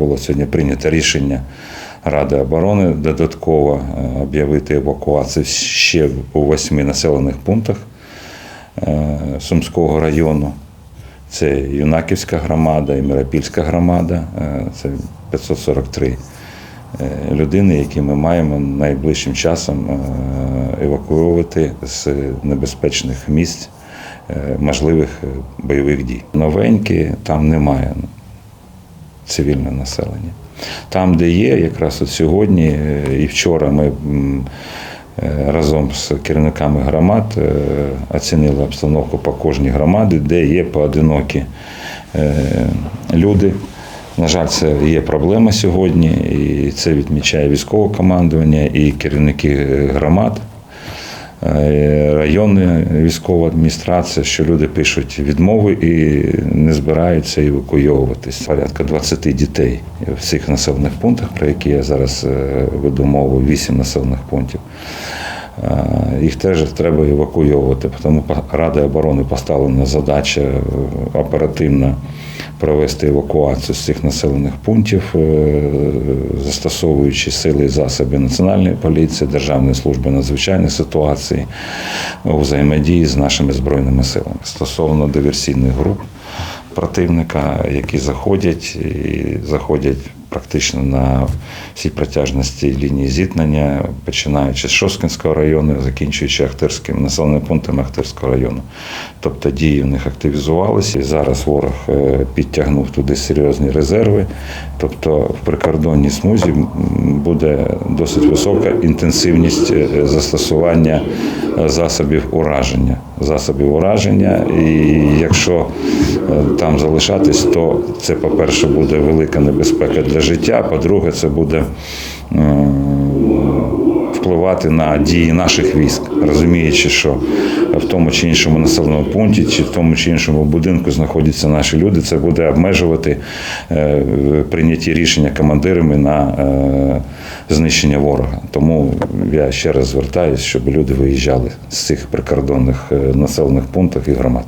Було сьогодні прийнято рішення Ради оборони додатково е, об'явити евакуацію ще у восьми населених пунктах е, Сумського району. Це Юнаківська громада і Миропільська громада. Е, Це 543 е, людини, які ми маємо найближчим часом евакуювати з небезпечних місць можливих бойових дій. Новенькі там немає цивільне населення. Там, де є, якраз от сьогодні е, і вчора ми е, разом з керівниками громад е, оцінили обстановку по кожній громаді, де є поодинокі люди. На жаль, це є проблема сьогодні, і це відмічає військове командування і керівники громад районна військова адміністрація, що люди пишуть відмови і не збираються евакуйовуватись. Порядка 20 дітей в цих населених пунктах, про які я зараз е, веду мову, 8 населених пунктів. Е, Їх теж треба евакуйовувати, тому Рада оборони поставлена задача е, оперативно провести евакуацію з цих населених пунктів, е, застосовуючи сили і засоби Національної поліції, Державної служби надзвичайних ситуацій у взаємодії з нашими збройними силами. Стосовно диверсійних груп противника, які заходять і заходять практично на всій протяжності лінії зіткнення, починаючи з Шосткинського району, закінчуючи Ахтирським населеним пунктом Ахтирського району. Тобто дії в них активізувалися. І зараз ворог е, підтягнув туди серйозні резерви. Тобто в прикордонній смузі буде досить висока інтенсивність е, застосування е, засобів ураження. Засобів ураження, і якщо там залишатись, то це, по-перше, буде велика небезпека для життя. По-друге, це буде впливати на дії наших військ, розуміючи, що в тому чи іншому населеному пункті, чи в тому чи іншому будинку знаходяться наші люди, це буде обмежувати е, прийняті рішення командирами на е, знищення ворога. Тому я ще раз звертаюся, щоб люди виїжджали з цих прикордонних е, населених пунктів і громад.